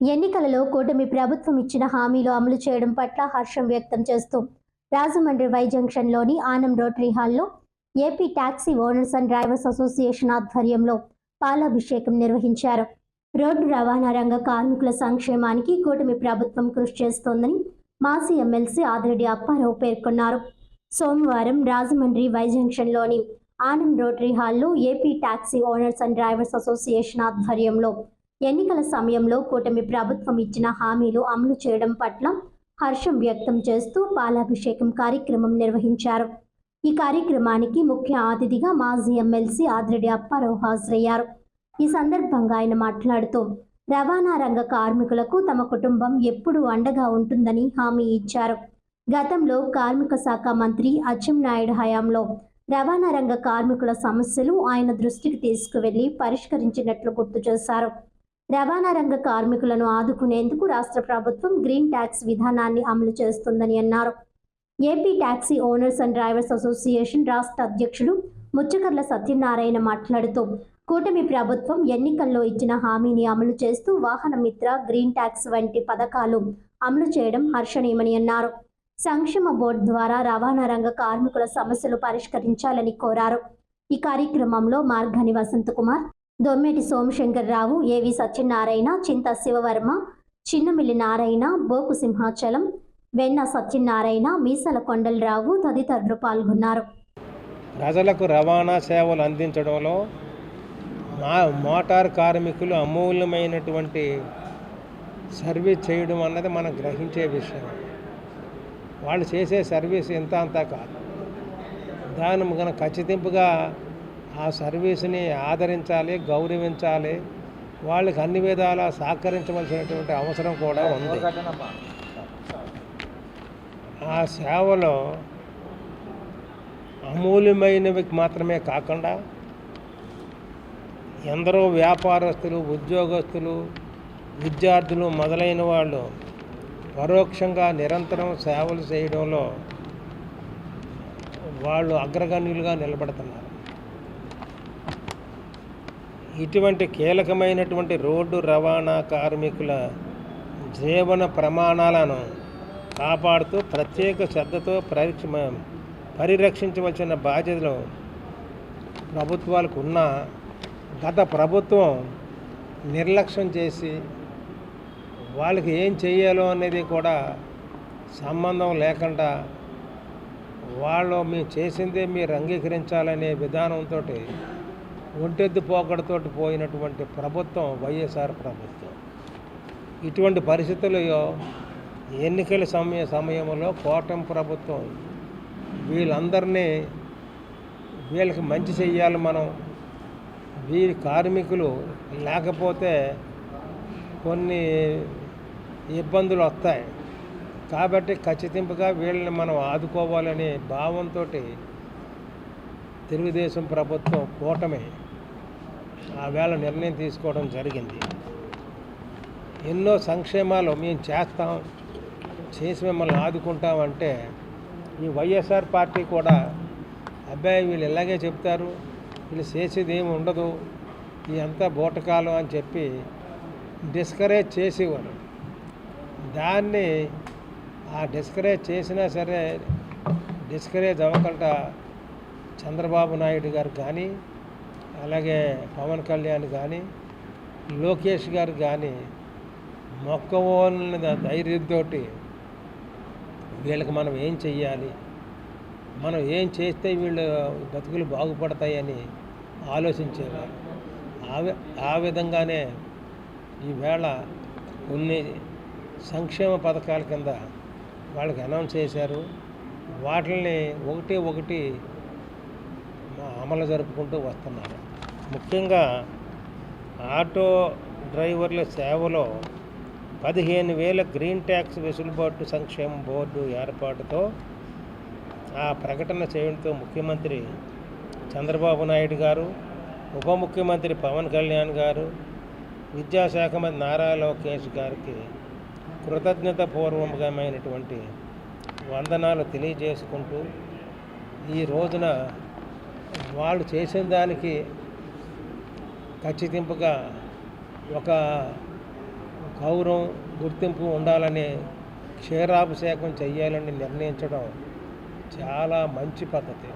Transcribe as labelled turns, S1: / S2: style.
S1: ఎన్నికలలో కూటమి ప్రభుత్వం ఇచ్చిన హామీలు అమలు చేయడం పట్ల హర్షం వ్యక్తం చేస్తూ రాజమండ్రి వై జంక్షన్లోని ఆనం రోటరీ హాల్లో AP taxi owners and drivers association ఆధ్వర్యంలో పాలాభిషేకం నిర్వహించారు. రోడ్డు రవాణా రంగ కార్మికుల సంక్షేమానికి కూటమి ప్రభుత్వం కృషి చేస్తోందని మాజీ ఎమ్మెల్సీ ఆదిరెడ్డి అప్పారావు పేర్కొన్నారు. సోమవారం రాజమండ్రి వై జంక్షన్లోని ఆనం రోటరీ హాల్లో AP taxi owners and drivers association ఆధ్వర్యంలో ఎన్నికల సమయంలో కూటమి ప్రభుత్వం ఇచ్చిన హామీలు అమలు చేయడం పట్ల హర్షం వ్యక్తం చేస్తూ పాలాభిషేకం కార్యక్రమం నిర్వహించారు. ఈ కార్యక్రమానికి ముఖ్య అతిథిగా మాజీ ఎమ్మెల్సీ ఆదిరెడ్డి అప్పారావు హాజరయ్యారు. ఈ సందర్భంగా ఆయన మాట్లాడుతూ రవాణా రంగ కార్మికులకు తమ కుటుంబం ఎప్పుడూ అండగా ఉంటుందని హామీ ఇచ్చారు. గతంలో కార్మిక శాఖ మంత్రి అచ్చెన్నాయుడు హయాంలో రవాణా రంగ కార్మికుల సమస్యలు ఆయన దృష్టికి తీసుకువెళ్ళి పరిష్కరించినట్లు గుర్తు చేశారు. రవాణా రంగ కార్మికులను ఆదుకునేందుకు రాష్ట్ర ప్రభుత్వం గ్రీన్ ట్యాక్స్ విధానాన్ని అమలు చేస్తుందని అన్నారు. AP taxi owners and drivers association రాష్ట్ర అధ్యక్షుడు ముచ్చకర్ల సత్యనారాయణ మాట్లాడుతూ కూటమి ప్రభుత్వం ఎన్నికల్లో ఇచ్చిన హామీని అమలు చేస్తూ వాహన మిత్ర గ్రీన్ ట్యాక్స్ వంటి పథకాలు అమలు చేయడం హర్షణీయమని అన్నారు. సంక్షేమ బోర్డు ద్వారా రవాణా రంగ కార్మికుల సమస్యలు పరిష్కరించాలని కోరారు. ఈ కార్యక్రమంలో మార్గాని వసంతకుమార్ దొమ్మేటి సోమశంకర్రావు ఏవి సత్యనారాయణ చింత శివవర్మ చిన్నమిల్లి నారాయణ బోకు సింహాచలం వెన్న సత్యనారాయణ మీసల కొండలరావు తదితరులు పాల్గొన్నారు.
S2: ప్రజలకు రవాణా సేవలు అందించడంలో మా మోటార్ కార్మికులు అమూల్యమైనటువంటి సర్వీస్ చేయడం అన్నది మనం గ్రహించే విషయం. వాళ్ళు చేసే సర్వీస్ ఇంత అంతా కాదు. దాన్ని మనం ఖచ్చితింపుగా ఆ సర్వీస్ని ఆదరించాలి గౌరవించాలి. వాళ్ళకి అన్ని విధాలా సహకరించవలసినటువంటి అవసరం కూడా ఉంది. ఆ సేవలో అమూల్యమైనవి మాత్రమే కాకుండా ఎందరో వ్యాపారస్తులు ఉద్యోగస్తులు విద్యార్థులు మొదలైన వాళ్ళు పరోక్షంగా నిరంతరం సేవలు చేయడంలో వాళ్ళు అగ్రగణ్యులుగా నిలబడుతున్నారు. ఇటువంటి కీలకమైనటువంటి రోడ్డు రవాణా కార్మికుల జీవన ప్రమాణాలను కాపాడుతూ ప్రత్యేక శ్రద్ధతో పరీక్ష పరిరక్షించవలసిన బాధ్యతలు ప్రభుత్వాలకు ఉన్న గత ప్రభుత్వం నిర్లక్ష్యం చేసి వాళ్ళకి ఏం చేయాలో అనేది కూడా సంబంధం లేకుండా వాళ్ళు మేము చేసిందే మీరు అంగీకరించాలనే విధానంతో ఒంటెద్దు పోకడతోటి పోయినటువంటి ప్రభుత్వం వైఎస్ఆర్ ప్రభుత్వం. ఇటువంటి పరిస్థితుల్లో ఎన్నికల సమయ సమయంలో కోటం ప్రభుత్వం వీళ్ళందరినీ వీళ్ళకి మంచి చెయ్యాలి మనం. వీరి కార్మికులు లేకపోతే కొన్ని ఇబ్బందులు వస్తాయి. కాబట్టి ఖచ్చితంగా వీళ్ళని మనం ఆదుకోవాలనే భావంతో తెలుగుదేశం ప్రభుత్వం కూటమి ఆ వేళ నిర్ణయం తీసుకోవడం జరిగింది. ఎన్నో సంక్షేమాలు మేము చేస్తాం చేసి మిమ్మల్ని ఆదుకుంటామంటే ఈ వైఎస్ఆర్ పార్టీ కూడా అబ్బాయి వీళ్ళు ఇలాగే చెప్తారు వీళ్ళు చేసేది ఏమి ఉండదు ఇదంతా బూటకాలం అని చెప్పి డిస్కరేజ్ చేసేవారు. దాన్ని ఆ డిస్కరేజ్ చేసినా సరే డిస్కరేజ్ అవ్వకుండా చంద్రబాబు నాయుడు గారు కానీ అలాగే పవన్ కళ్యాణ్ కానీ లోకేష్ గారు కానీ మొక్కవోన్న ధైర్యంతో వీళ్ళకి మనం ఏం చెయ్యాలి? మనం ఏం చేస్తే వీళ్ళు బతుకులు బాగుపడతాయని ఆలోచించేవారు. ఆ ఆ విధంగానే ఈవేళ కొన్ని సంక్షేమ పథకాల కింద వాళ్ళకి అనౌన్స్ చేశారు. వాటిని ఒకటి ఒకటి అమలు జరుపుకుంటూ వస్తున్నారు. ముఖ్యంగా ఆటో డ్రైవర్ల సేవలో పదిహేను వేల గ్రీన్ ట్యాక్స్ వెసులుబాటు సంక్షేమ బోర్డు ఏర్పాటుతో ఆ ప్రకటన చేయడంతో ముఖ్యమంత్రి చంద్రబాబు నాయుడు గారు ఉప ముఖ్యమంత్రి పవన్ కళ్యాణ్ గారు విద్యాశాఖ మంత్రి నారా లోకేష్ గారికి కృతజ్ఞతాపూర్వకమైనటువంటి వందనాలు తెలియజేసుకుంటూ ఈ రోజున వాళ్ళు చేసిన దానికి ఖచ్చితింపుగా ఒక గౌరవం గుర్తింపు ఉండాలని క్షీరాభిషేకం చేయాలని నిర్ణయించడం చాలా మంచి పద్ధతి.